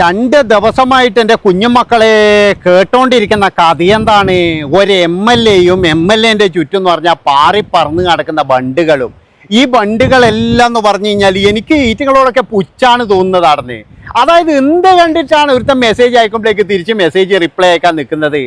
രണ്ട് ദിവസമായിട്ട് എന്റെ കുഞ്ഞുമക്കളെ കേട്ടോണ്ടിരിക്കുന്ന കഥ എന്താണ്? ഒരു എം എൽ എയും എം എൽ എന്റെ ചുറ്റും എന്ന് പറഞ്ഞാൽ പാറി പറന്ന് കിടക്കുന്ന ബണ്ടുകളും. ഈ ബണ്ടുകളെല്ലാം എന്ന് പറഞ്ഞു കഴിഞ്ഞാൽ എനിക്ക് ഈറ്റുകളോടൊക്കെ പുച്ഛാണ് തോന്നുന്നതാണെന്ന് അതായത് എന്ത് കണ്ടിട്ടാണ് ഒരുത്ത മെസ്സേജ് അയക്കുമ്പോഴേക്ക് തിരിച്ച് മെസ്സേജ് റിപ്ലൈ അയക്കാൻ നിൽക്കുന്നത്?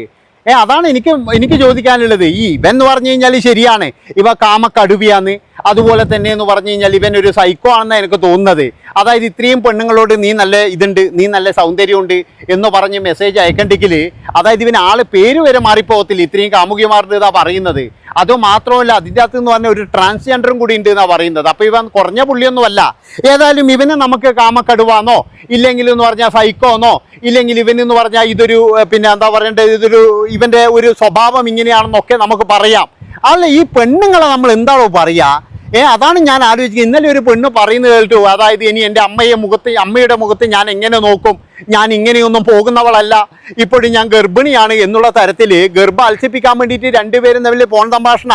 ഏ അതാണ് എനിക്ക് എനിക്ക് ചോദിക്കാനുള്ളത്. ഈ ഇവൻ എന്ന് പറഞ്ഞു കഴിഞ്ഞാൽ ശരിയാണ്. ഇവ കാമക്കടുവിയാന്ന്. അതുപോലെ തന്നെ എന്ന് പറഞ്ഞു കഴിഞ്ഞാൽ ഇവൻ ഒരു സൈക്കോ ആണെന്ന് എനിക്ക് തോന്നുന്നത്. അതായത് ഇത്രയും പെണ്ണുങ്ങളോട് നീ നല്ല ഇതുണ്ട് നീ നല്ല സൗന്ദര്യമുണ്ട് എന്ന് പറഞ്ഞ് മെസ്സേജ് അയക്കണ്ടെങ്കിൽ അതായത് ഇവന് ആൾ പേര് വരെ മാറിപ്പോകത്തില്ല. ഇത്രയും കാമുകിമാരുടെ ഇതാ പറയുന്നത്. അത് മാത്രമല്ല അതിന്റെ അകത്ത് എന്ന് പറഞ്ഞ ഒരു ട്രാൻസ്ജെൻഡറും കൂടി ഉണ്ട് എന്നാണ് പറയുന്നത്. അപ്പോൾ ഇവൻ കുറഞ്ഞ പുള്ളിയൊന്നുമല്ല. ഏതായാലും ഇവനെ നമുക്ക് കാമക്കടുവാന്നോ ഇല്ലെങ്കിൽ എന്ന് പറഞ്ഞാൽ സൈക്കോന്നോ ഇല്ലെങ്കിൽ ഇവനെന്ന് പറഞ്ഞാൽ ഇതൊരു പിന്നെ എന്താ പറയേണ്ടത് ഇതൊരു ഇവന്റെ ഒരു സ്വഭാവം ഇങ്ങനെയാണെന്നൊക്കെ നമുക്ക് പറയാം. അല്ല ഈ പെണ്ണുങ്ങളെ നമ്മൾ എന്താണോ പറയുക ഏ അതാണ് ഞാൻ ആലോചിക്കുന്നത്. ഇന്നലെ ഒരു പെണ്ണ് പറയുന്നത് കേട്ടു. അതായത് ഇനി എന്റെ അമ്മയെ മുഖത്ത് അമ്മയുടെ മുഖത്ത് ഞാൻ എങ്ങനെ നോക്കും? ഞാൻ ഇങ്ങനെയൊന്നും പോകുന്നവളല്ല. ഇപ്പോഴും ഞാൻ ഗർഭിണിയാണ് എന്നുള്ള തരത്തിൽ ഗർഭം അൽസിപ്പിക്കാൻ വേണ്ടിയിട്ട് രണ്ടുപേരും തമ്മിൽ പോൺ സംഭാഷണ.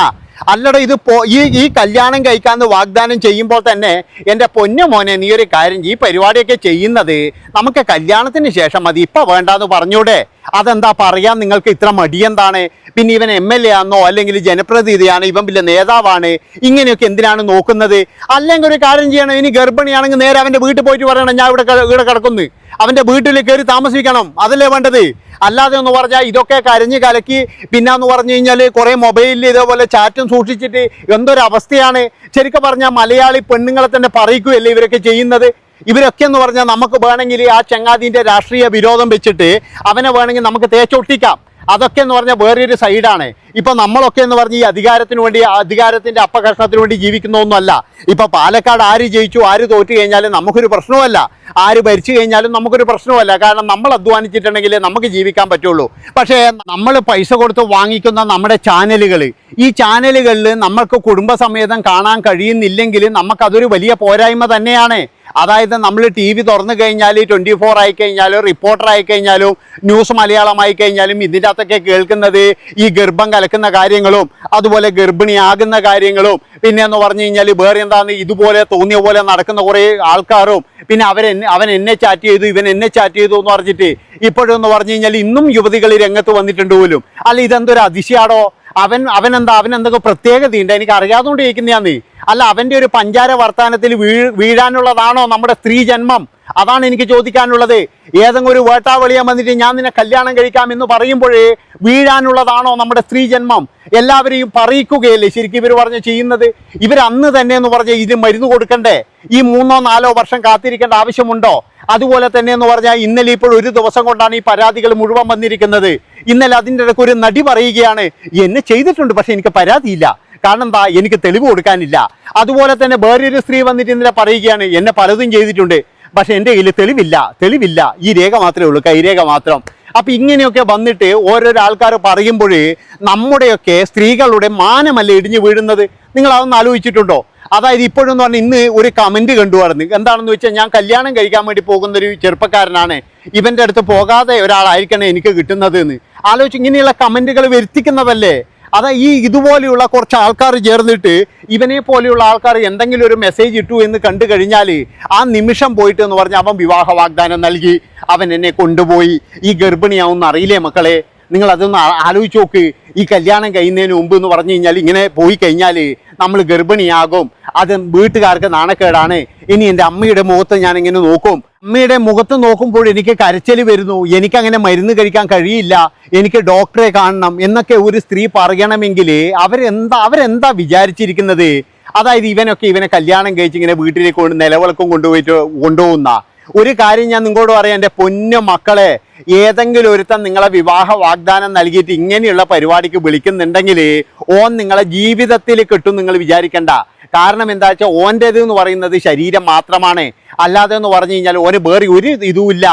അല്ലട ഇത് പോ ഈ ഈ കല്യാണം കഴിക്കാന്ന് വാഗ്ദാനം ചെയ്യുമ്പോൾ തന്നെ എന്റെ പൊന്നു മോനെ നീ ഒരു കാര്യം ഈ പരിപാടിയൊക്കെ ചെയ്യുന്നത് നമുക്ക് കല്യാണത്തിന് ശേഷം മതി. ഇപ്പം വേണ്ടാന്ന് പറഞ്ഞൂടെ. അതെന്താ പറയാൻ നിങ്ങൾക്ക് ഇത്ര മടിയെന്താണ് പിന്നെ ഇവൻ എം എൽ എ ആണെന്നോ അല്ലെങ്കിൽ ജനപ്രതിനിധിയാണ്? ഇവൻ പിന്നെ നേതാവാണ്? ഇങ്ങനെയൊക്കെ എന്തിനാണ് നോക്കുന്നത്? അല്ലെങ്കിൽ ഒരു കാര്യം ചെയ്യണം. ഇനി ഗർഭിണിയാണെങ്കിൽ നേരെ അവന്റെ വീട്ടിൽ പോയിട്ട് പറയണം ഞാൻ ഇവിടെ ഇവിടെ കിടക്കുന്നു. അവന്റെ വീട്ടിൽ കയറി താമസിക്കണം അതല്ലേ വേണ്ടത്? അല്ലാതെ എന്ന് പറഞ്ഞാൽ ഇതൊക്കെ കരഞ്ഞ് കലക്കി പിന്നെ എന്ന് പറഞ്ഞു കഴിഞ്ഞാൽ കുറേ മൊബൈലിൽ ഇതേപോലെ ചാറ്റും സൂക്ഷിച്ചിട്ട് എന്തൊരവസ്ഥയാണ്? ശരിക്കും പറഞ്ഞാൽ മലയാളി പെണ്ണുങ്ങളെ തന്നെ പറയിക്കുകയല്ലേ ഇവരൊക്കെ ചെയ്യുന്നത്? ഇവരൊക്കെ എന്ന് പറഞ്ഞാൽ നമുക്ക് വേണമെങ്കിൽ ആ ചങ്ങാതിന്റെ രാഷ്ട്രീയ വിരോധം വെച്ചിട്ട് അവനെ വേണമെങ്കിൽ നമുക്ക് തേച്ചൊട്ടിക്കാം. അതൊക്കെ എന്ന് പറഞ്ഞാൽ വേറൊരു സൈഡാണ്. ഇപ്പം നമ്മളൊക്കെ എന്ന് പറഞ്ഞ് ഈ അധികാരത്തിന് വേണ്ടി അധികാരത്തിന്റെ അപ്പകർഷണത്തിന് വേണ്ടി ജീവിക്കുന്നതൊന്നുമല്ല. ഇപ്പം പാലക്കാട് ആര് ജയിച്ചു ആര് തോറ്റു കഴിഞ്ഞാലും നമുക്കൊരു പ്രശ്നവുമല്ല. ആര് ഭരിച്ചു കഴിഞ്ഞാലും നമുക്കൊരു പ്രശ്നവുമല്ല. കാരണം നമ്മൾ അധ്വാനിച്ചിട്ടുണ്ടെങ്കിൽ നമുക്ക് ജീവിക്കാൻ പറ്റുള്ളൂ. പക്ഷേ നമ്മൾ പൈസ കൊടുത്ത് വാങ്ങിക്കുന്ന നമ്മുടെ ചാനലുകൾ ഈ ചാനലുകളിൽ നമ്മൾക്ക് കുടുംബസമേതം കാണാൻ കഴിയുന്നില്ലെങ്കിൽ നമുക്കതൊരു വലിയ പോരായ്മ തന്നെയാണ്. അതായത് നമ്മൾ ടി വി തുറന്നു കഴിഞ്ഞാൽ ട്വന്റി ഫോർ ആയിക്കഴിഞ്ഞാലും റിപ്പോർട്ടർ ആയിക്കഴിഞ്ഞാലും ന്യൂസ് മലയാളമായി കഴിഞ്ഞാലും ഇതിന്റെ അകത്തൊക്കെ കേൾക്കുന്നത് ഈ ഗർഭം കലക്കുന്ന കാര്യങ്ങളും അതുപോലെ ഗർഭിണിയാകുന്ന കാര്യങ്ങളും പിന്നെ എന്ന് പറഞ്ഞു കഴിഞ്ഞാൽ വേറെ എന്താന്ന് ഇതുപോലെ തോന്നിയ പോലെ നടക്കുന്ന കുറേ ആൾക്കാരും പിന്നെ അവരെ അവൻ എന്നെ ചാറ്റ് ചെയ്തു ഇവൻ എന്നെ ചാറ്റ് ചെയ്തു എന്ന് പറഞ്ഞിട്ട് ഇപ്പോഴെന്ന് പറഞ്ഞു കഴിഞ്ഞാൽ ഇന്നും യുവതികൾ രംഗത്ത് വന്നിട്ടുണ്ട് പോലും. അല്ല ഇതെന്തൊരു അതിശയാടോ? അവൻ അവൻ എന്താ അവൻ എന്തൊക്കെ പ്രത്യേകതയുണ്ട്? എനിക്ക് അറിയാതുകൊണ്ട് ചോദിക്കുന്നതാന്ന് അല്ല അവന്റെ ഒരു പഞ്ചാര വർത്താനത്തിൽ വീ വീഴാനുള്ളതാണോ നമ്മുടെ സ്ത്രീ ജന്മം? അതാണ് എനിക്ക് ചോദിക്കാനുള്ളത്. ഏതെങ്കിലും ഒരു വേട്ടാവളിയാൻ വന്നിട്ട് ഞാൻ നിന്നെ കല്യാണം കഴിക്കാം എന്ന് പറയുമ്പോഴേ വീഴാനുള്ളതാണോ നമ്മുടെ സ്ത്രീ ജന്മം എല്ലാവരെയും പറയിക്കുകയല്ലേ ശരിക്കും ഇവർ പറഞ്ഞ് ചെയ്യുന്നത്? ഇവർ അന്ന് തന്നെ എന്ന് പറഞ്ഞാൽ ഇത് മരുന്ന് കൊടുക്കണ്ടേ? ഈ മൂന്നോ നാലോ വർഷം കാത്തിരിക്കേണ്ട ആവശ്യമുണ്ടോ? അതുപോലെ തന്നെ എന്ന് പറഞ്ഞാൽ ഇന്നലെ ഇപ്പോൾ ഒരു ദിവസം കൊണ്ടാണ് ഈ പരാതികൾ മുഴുവൻ വന്നിരിക്കുന്നത്. ഇന്നലെ അതിന്റെ ഇടയ്ക്ക് ഒരു നടി പറയുകയാണ് എന്നെ ചെയ്തിട്ടുണ്ട് പക്ഷെ എനിക്ക് പരാതിയില്ല. കാരണം എന്താ എനിക്ക് തെളിവ് കൊടുക്കാനില്ല. അതുപോലെ തന്നെ വേറൊരു സ്ത്രീ വന്നിട്ട് ഇന്നലെ പറയുകയാണ് എന്നെ പലതും ചെയ്തിട്ടുണ്ട്. പക്ഷെ എന്റെ കയ്യിൽ തെളിവില്ല തെളിവില്ല. ഈ രേഖ മാത്രമേ ഉള്ളൂ കൈരേഖ മാത്രം. അപ്പൊ ഇങ്ങനെയൊക്കെ വന്നിട്ട് ഓരോരോ ആൾക്കാർ പറയുമ്പോൾ നമ്മുടെയൊക്കെ സ്ത്രീകളുടെ മാനമല്ലേ ഇടിഞ്ഞു വീഴുന്നത്? നിങ്ങൾ അതൊന്ന് ആലോചിച്ചിട്ടുണ്ടോ? അതായത് ഇപ്പോഴെന്ന് പറഞ്ഞാൽ ഇന്ന് ഒരു കമന്റ് കണ്ടുവായിരുന്നു എന്താണെന്ന് വെച്ചാൽ ഞാൻ കല്യാണം കഴിക്കാൻ വേണ്ടി പോകുന്ന ഒരു ചെറുപ്പക്കാരനാണ്. ഇവന്റെ അടുത്ത് പോകാതെ ഒരാളായിരിക്കണം എനിക്ക് കിട്ടുന്നത് എന്ന് ആലോചിച്ച് ഇങ്ങനെയുള്ള കമന്റുകൾ വരുത്തിക്കുന്നതല്ലേ? അതാ ഈ ഇതുപോലെയുള്ള കുറച്ച് ആൾക്കാർ ചേർന്നിട്ട് ഇവനെ പോലെയുള്ള ആൾക്കാർ എന്തെങ്കിലും ഒരു മെസ്സേജ് ഇട്ടു എന്ന് കണ്ടു കഴിഞ്ഞാൽ ആ നിമിഷം പോയിട്ട് എന്ന് പറഞ്ഞാൽ അവൻ വിവാഹ വാഗ്ദാനം നൽകി. അവൻ എന്നെ കൊണ്ടുപോയി. ഈ ഗർഭിണിയാവുന്ന അറിയില്ലേ മക്കളെ? നിങ്ങൾ അതൊന്ന് ആലോചിച്ച് നോക്ക്. ഈ കല്യാണം കഴിയുന്നതിന് മുമ്പ് എന്ന് പറഞ്ഞു കഴിഞ്ഞാൽ ഇങ്ങനെ പോയി കഴിഞ്ഞാൽ നമ്മൾ ഗർഭിണിയാകും. അത് വീട്ടുകാർക്ക് നാണക്കേടാണ്. ഇനി എന്റെ അമ്മയുടെ മുഖത്ത് ഞാൻ ഇങ്ങനെ നോക്കും. അമ്മയുടെ മുഖത്ത് നോക്കുമ്പോൾ എനിക്ക് കരച്ചൽ വരുന്നു. എനിക്കങ്ങനെ മരുന്ന് കഴിക്കാൻ കഴിയില്ല. എനിക്ക് ഡോക്ടറെ കാണണം എന്നൊക്കെ ഒരു സ്ത്രീ പറയണമെങ്കിൽ അവരെന്താ അവരെന്താ വിചാരിച്ചിരിക്കുന്നത്? അതായത് ഇവനൊക്കെ ഇവനെ കല്യാണം കഴിച്ച് ഇങ്ങനെ വീട്ടിലേക്ക് കൊണ്ട് നിലവിളക്കും കൊണ്ടുപോയിട്ട് കൊണ്ടുപോകുന്ന ഒരു കാര്യം ഞാൻ നിങ്ങളോട് പറയാം. എന്റെ പൊന്ന മക്കളെ ഏതെങ്കിലും ഒരുത്തൻ നിങ്ങളെ വിവാഹ വാഗ്ദാനം നൽകിയിട്ട് ഇങ്ങനെയുള്ള പരിപാടിക്ക് വിളിക്കുന്നുണ്ടെങ്കിൽ ഓൻ നിങ്ങളെ ജീവിതത്തിൽ കിട്ടും നിങ്ങൾ വിചാരിക്കണ്ട. കാരണം എന്താ വെച്ചാൽ ഓന്റേത് എന്ന് പറയുന്നത് ശരീരം മാത്രമാണ്. അല്ലാതെ എന്ന് പറഞ്ഞു കഴിഞ്ഞാൽ ഓന് വേറെ ഒരു ഇതുമില്ല.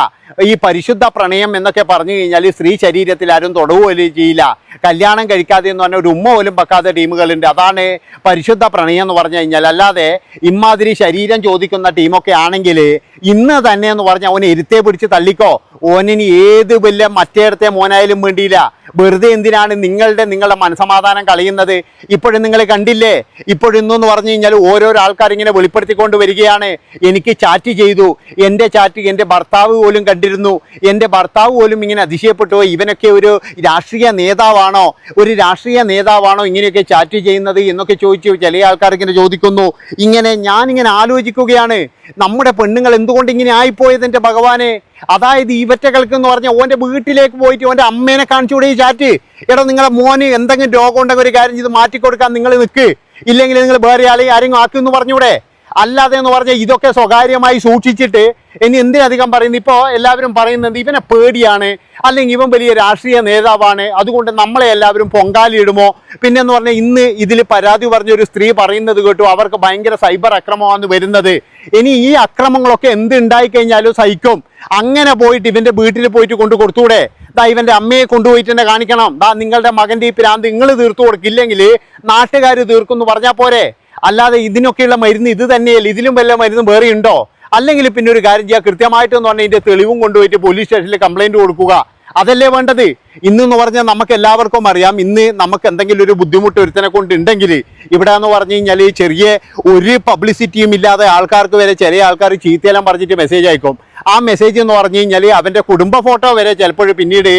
ഈ പരിശുദ്ധ പ്രണയം എന്നൊക്കെ പറഞ്ഞു കഴിഞ്ഞാൽ സ്ത്രീ ശരീരത്തിൽ ആരും തൊടുകയും ചെയ്യില്ല. കല്യാണം കഴിക്കാതെ എന്ന് പറഞ്ഞാൽ ഒരു ഉമ്മ പോലും വെക്കാത്ത ടീമുകളുണ്ട്. അതാണ് പരിശുദ്ധ പ്രണയം എന്ന് പറഞ്ഞു കഴിഞ്ഞാൽ അല്ലാതെ ഇമ്മാതിരി ശരീരം ചോദിക്കുന്ന ടീമൊക്കെ ആണെങ്കിൽ ഇന്ന് തന്നെ എന്ന് പറഞ്ഞാൽ അവനെ ഇരുത്തേ പിടിച്ച് തള്ളിക്കോ. ഓനിനി ഏത് വലിയ മറ്റേടത്തെ മോനായാലും വേണ്ടിയില്ല വെറുതെ എന്തിനാണ് നിങ്ങളുടെ നിങ്ങളുടെ മനസമാധാനം കളയുന്നത്? ഇപ്പോഴും നിങ്ങൾ കണ്ടില്ലേ? ഇപ്പോഴിന്നെന്ന് പറഞ്ഞു കഴിഞ്ഞാൽ ഓരോരോ ആൾക്കാർ ഇങ്ങനെ വെളിപ്പെടുത്തിക്കൊണ്ട് വരികയാണ്. എനിക്ക് ചാറ്റ് ചെയ്തു. എന്റെ ചാറ്റ് എന്റെ ഭർത്താവ് പോലും കണ്ടിരുന്നു. എന്റെ ഭർത്താവ് പോലും ഇങ്ങനെ അതിശയപ്പെട്ടു. ഇവനൊക്കെ ഒരു രാഷ്ട്രീയ നേതാവാണോ? ഒരു രാഷ്ട്രീയ നേതാവാണോ ഇങ്ങനെയൊക്കെ ചാറ്റ് ചെയ്യുന്നത് എന്നൊക്കെ ചോദിച്ചു ചില ആൾക്കാർ ഇങ്ങനെ ചോദിക്കുന്നു. ഇങ്ങനെ ഞാനിങ്ങനെ ആലോചിക്കുകയാണ്. നമ്മുടെ പെണ്ണുങ്ങൾ എന്തുകൊണ്ട് ഇങ്ങനെ ആയിപ്പോയത് എന്റെ ഭഗവാനെ? അതായത് ഈവറ്റകൾക്ക് എന്ന് പറഞ്ഞാൽ ഓന്റെ വീട്ടിലേക്ക് പോയിട്ട് ഓന്റെ അമ്മേനെ കാണിച്ചുകൂടെ ഈ ചാറ്റ് എടാ നിങ്ങളെ മോന് എന്തെങ്കിലും രോഗം ഉണ്ടെങ്കിൽ ഒരു കാര്യം ചെയ്ത് മാറ്റിക്കൊടുക്കാൻ നിങ്ങൾ നിൽക്ക് ഇല്ലെങ്കിൽ നിങ്ങൾ വേറെ ആളെ ആരെങ്കിലും ആക്കുമെന്ന് പറഞ്ഞൂടെ അല്ലാതെ എന്ന് പറഞ്ഞാൽ ഇതൊക്കെ സ്വകാര്യമായി സൂക്ഷിച്ചിട്ട് ഇനി എന്തിനധികം പറയുന്നത് ഇപ്പോൾ എല്ലാവരും പറയുന്നത് ഇവനെ പേടിയാണ് അല്ലെങ്കിൽ ഇവൻ വലിയ രാഷ്ട്രീയ നേതാവാണ് അതുകൊണ്ട് നമ്മളെ എല്ലാവരും പൊങ്കാലിടുമോ പിന്നെ എന്ന് പറഞ്ഞാൽ ഇന്ന് ഇതിൽ പരാതി പറഞ്ഞൊരു സ്ത്രീ പറയുന്നത് കേട്ടു അവർക്ക് ഭയങ്കര സൈബർ അക്രമമാണ് വരുന്നത്. ഇനി ഈ അക്രമങ്ങളൊക്കെ എന്ത് ഉണ്ടായിക്കഴിഞ്ഞാലും സഹിക്കും. അങ്ങനെ പോയിട്ട് ഇവന്റെ വീട്ടിൽ പോയിട്ട് കൊണ്ട് കൊടുത്തൂടെ? ദാ ഇവന്റെ അമ്മയെ കൊണ്ടുപോയിട്ട് തന്നെ കാണിക്കണം. ദാ നിങ്ങളുടെ മകന്റെ ഈ പ്രാന്ത് നിങ്ങൾ തീർത്തു കൊടുക്കില്ലെങ്കിൽ നാട്ടുകാർ തീർക്കും എന്ന് പറഞ്ഞാൽ പോരെ? അല്ലാതെ ഇതിനൊക്കെയുള്ള മരുന്ന് ഇത് തന്നെയല്ല? ഇതിലും വല്ല മരുന്ന് വേറെ ഉണ്ടോ? അല്ലെങ്കിൽ പിന്നെ ഒരു കാര്യം ചെയ്യുക കൃത്യമായിട്ടെന്ന് പറഞ്ഞാൽ ഇതിന്റെ തെളിവും കൊണ്ടുപോയിട്ട് പോലീസ് സ്റ്റേഷനിൽ കംപ്ലൈന്റ് കൊടുക്കുക. അതല്ലേ വേണ്ടത്? ഇന്നെന്ന് പറഞ്ഞാൽ നമുക്ക് എല്ലാവർക്കും അറിയാം. ഇന്ന് നമുക്ക് എന്തെങ്കിലും ഒരു ബുദ്ധിമുട്ട് ഒരുത്തനെ കൊണ്ടുണ്ടെങ്കിൽ ഇവിടെ എന്ന് പറഞ്ഞു കഴിഞ്ഞാൽ ചെറിയ ഒരു പബ്ലിസിറ്റിയും ഇല്ലാതെ ആൾക്കാർക്ക് വരെ ചെറിയ ആൾക്കാർ ചീത്തയെല്ലാം പറഞ്ഞിട്ട് മെസ്സേജ് അയക്കും. ആ മെസ്സേജ് എന്ന് പറഞ്ഞു കഴിഞ്ഞാൽ അവന്റെ കുടുംബ ഫോട്ടോ വരെ ചിലപ്പോൾ പിന്നീട്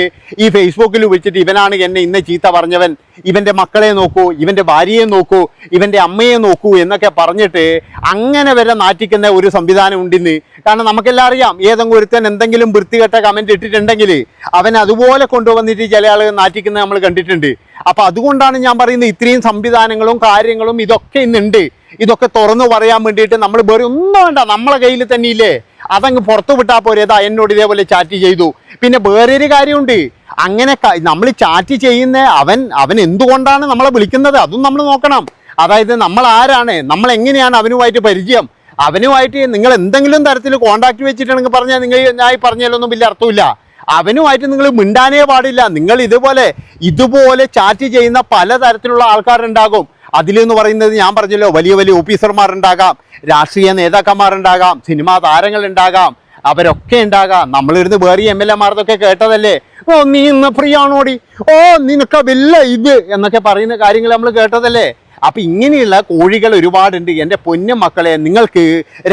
ഈ ഫേസ്ബുക്കിൽ വിളിച്ചിട്ട് ഇവനാണ് എന്നെ ഇന്ന് ചീത്ത പറഞ്ഞവൻ. ഇവന്റെ മക്കളെ നോക്കൂ ഇവന്റെ ഭാര്യയെ നോക്കൂ ഇവന്റെ അമ്മയെ നോക്കൂ എന്നൊക്കെ പറഞ്ഞിട്ട് അങ്ങനെ വരെ നാറ്റിക്കുന്ന ഒരു സംവിധാനം ഉണ്ടെന്ന്. കാരണം നമുക്കെല്ലാം അറിയാം ഏതെങ്കിലും ഒരുത്തൻ എന്തെങ്കിലും വൃത്തികെട്ട കമന്റ് ഇട്ടിട്ടുണ്ടെങ്കിൽ അവൻ അതുപോലെ കൊണ്ടുവന്നിട്ട് ചില ആൾ നാറ്റിക്കുന്നത് നമ്മൾ കണ്ടിട്ടുണ്ട്. അപ്പോൾ അതുകൊണ്ടാണ് ഞാൻ പറയുന്നത് ഇത്രയും സംവിധാനങ്ങളും കാര്യങ്ങളും ഇതൊക്കെ ഇന്നുണ്ട്. ഇതൊക്കെ തുറന്നു പറയാൻ വേണ്ടിയിട്ട് നമ്മൾ വേറെ ഒന്നും വേണ്ട. നമ്മളെ കയ്യിൽ തന്നെ ഇല്ലേ അതങ്ങ് പുറത്തു വിട്ടാൽ പോരേതാ എന്നോട് ഇതേപോലെ ചാറ്റ് ചെയ്തു. പിന്നെ വേറൊരു കാര്യമുണ്ട്. അങ്ങനെ നമ്മൾ ചാറ്റ് ചെയ്യുന്ന അവൻ അവൻ എന്തുകൊണ്ടാണ് നമ്മളെ വിളിക്കുന്നത്? അതും നമ്മൾ നോക്കണം. അതായത് നമ്മൾ ആരാണ്? നമ്മൾ എങ്ങനെയാണ് അവനുമായിട്ട് പരിചയം? അവനുമായിട്ട് നിങ്ങൾ എന്തെങ്കിലും തരത്തിൽ കോണ്ടാക്ട് വെച്ചിട്ടുണ്ടെങ്കിൽ പറഞ്ഞാൽ നിങ്ങൾ ഞാൻ പറഞ്ഞാലൊന്നും വലിയ അർത്ഥമില്ല. അവനുമായിട്ട് നിങ്ങൾ മിണ്ടാനേ പാടില്ല. നിങ്ങൾ ഇതുപോലെ ഇതുപോലെ ചാറ്റ് ചെയ്യുന്ന പല പലതരത്തിലുള്ള ആൾക്കാരുണ്ടാകും. അതിലെന്ന് പറയുന്നത് ഞാൻ പറഞ്ഞല്ലോ വലിയ വലിയ ഓഫീസർമാരുണ്ടാകാം രാഷ്ട്രീയ നേതാക്കന്മാരുണ്ടാകാം സിനിമാ താരങ്ങളുണ്ടാകാം അവരൊക്കെ ഉണ്ടാകാം. നമ്മളിരുന്ന് വേറെ എം എൽ എമാർക്കൊക്കെ കേട്ടതല്ലേ? ഓ നീ ഇന്ന് ഫ്രീ ആണോടി? ഓ നിനക്ക് വില്ല ഇത് എന്നൊക്കെ പറയുന്ന കാര്യങ്ങൾ നമ്മൾ കേട്ടതല്ലേ? അപ്പൊ ഇങ്ങനെയുള്ള കോഴികൾ ഒരുപാടുണ്ട്. എന്റെ പൊന്നും മക്കളെ നിങ്ങൾക്ക്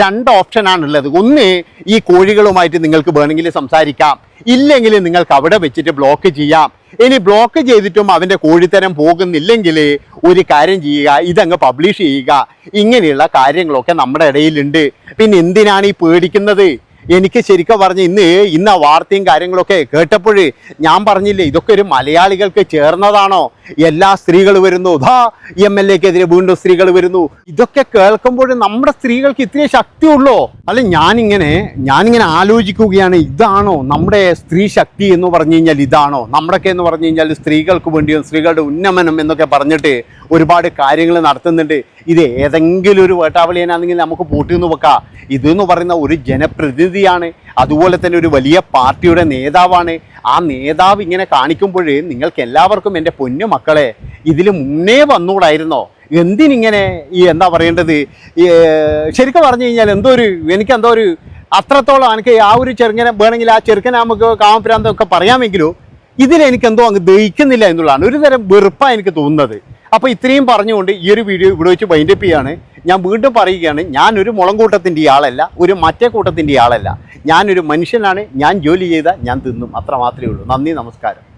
രണ്ട് ഓപ്ഷനാണുള്ളത് ഒന്ന് ഈ കോഴികളുമായിട്ട് നിങ്ങൾക്ക് വേണമെങ്കിൽ സംസാരിക്കാം. ഇല്ലെങ്കിൽ നിങ്ങൾക്ക് അവിടെ വെച്ചിട്ട് ബ്ലോക്ക് ചെയ്യാം. ഇനി ബ്ലോക്ക് ചെയ്തിട്ടും അവന്റെ കോഴിത്തരം പോകുന്നില്ലെങ്കിൽ ഒരു കാര്യം ചെയ്യുക ഇതങ്ങ് പബ്ലിഷ് ചെയ്യുക. ഇങ്ങനെയുള്ള കാര്യങ്ങളൊക്കെ നമ്മുടെ ഇടയിലുണ്ട്. പിന്നെ എന്തിനാണ് ഈ പേടിക്കുന്നത്? എനിക്ക് ശരിക്കും പറഞ്ഞ് ഇന്ന് ഇന്ന് വാർത്തയും കാര്യങ്ങളൊക്കെ കേട്ടപ്പോൾ ഞാൻ പറഞ്ഞില്ലേ ഇതൊക്കെ ഒരു മലയാളികൾക്ക് ചേർന്നതാണോ? എല്ലാ സ്ത്രീകൾ വരുന്നു. ധാ എം എൽ എക്കെതിരെ വീണ്ടും സ്ത്രീകൾ വരുന്നു. ഇതൊക്കെ കേൾക്കുമ്പോൾ നമ്മുടെ സ്ത്രീകൾക്ക് ഇത്രയും ശക്തിയുള്ളോ? അല്ല ഞാനിങ്ങനെ ഞാനിങ്ങനെ ആലോചിക്കുകയാണ് ഇതാണോ നമ്മുടെ സ്ത്രീ ശക്തി എന്ന് പറഞ്ഞു കഴിഞ്ഞാൽ ഇതാണോ? നമ്മുടെയൊക്കെ എന്ന് പറഞ്ഞു കഴിഞ്ഞാൽ സ്ത്രീകൾക്ക് വേണ്ടിയും സ്ത്രീകളുടെ ഉന്നമനം എന്നൊക്കെ പറഞ്ഞിട്ട് ഒരുപാട് കാര്യങ്ങൾ നടത്തുന്നുണ്ട്. ഇത് ഏതെങ്കിലും ഒരു വേട്ടാവളിയനാണെങ്കിൽ നമുക്ക് പൂട്ടിന്ന് വെക്കാം. ഇതെന്ന് പറയുന്ന ഒരു ജനപ്രതിനിധിയാണ് അതുപോലെ തന്നെ ഒരു വലിയ പാർട്ടിയുടെ നേതാവാണ്. ആ നേതാവ് ഇങ്ങനെ കാണിക്കുമ്പോൾ നിങ്ങൾക്ക് എല്ലാവർക്കും എന്റെ പൊന്നു മക്കളെ ഇതിൽ മുന്നേ വന്നുകൂടായിരുന്നോ എന്തിനിങ്ങനെ ഈ എന്താ പറയേണ്ടത്? ശരിക്കും പറഞ്ഞു കഴിഞ്ഞാൽ എന്തോ ഒരു എനിക്ക് എന്തോ ഒരു അത്രത്തോളം എനിക്ക് ആ ഒരു ചെറുങ്ങനെ വേണമെങ്കിൽ ആ ചെറുക്കനെ നമുക്ക് കാമപ്രാന്തമൊക്കെ പറയാമെങ്കിലും ഇതിലെനിക്ക് എന്തോ അങ്ങ് ദഹിക്കുന്നില്ല എന്നുള്ളതാണ്. ഒരു തരം വെറുപ്പാണ് എനിക്ക് തോന്നുന്നത്. അപ്പോൾ ഇത്രയും പറഞ്ഞുകൊണ്ട് ഈ ഒരു വീഡിയോ ഇവിടെ വെച്ച് വൈൻഡപ്പ് ചെയ്യാണ്. ഞാൻ വീണ്ടും പറയുകയാണ് ഞാനൊരു മുളം കൂട്ടത്തിന്റെ ആളല്ല ഒരു മറ്റേ കൂട്ടത്തിന്റെ ആളല്ല. ഞാനൊരു മനുഷ്യനാണ് ഞാൻ ജോലി ചെയ്താൽ ഞാൻ തിന്നും. അത്ര മാത്രമേ ഉള്ളൂ. നന്ദി നമസ്കാരം.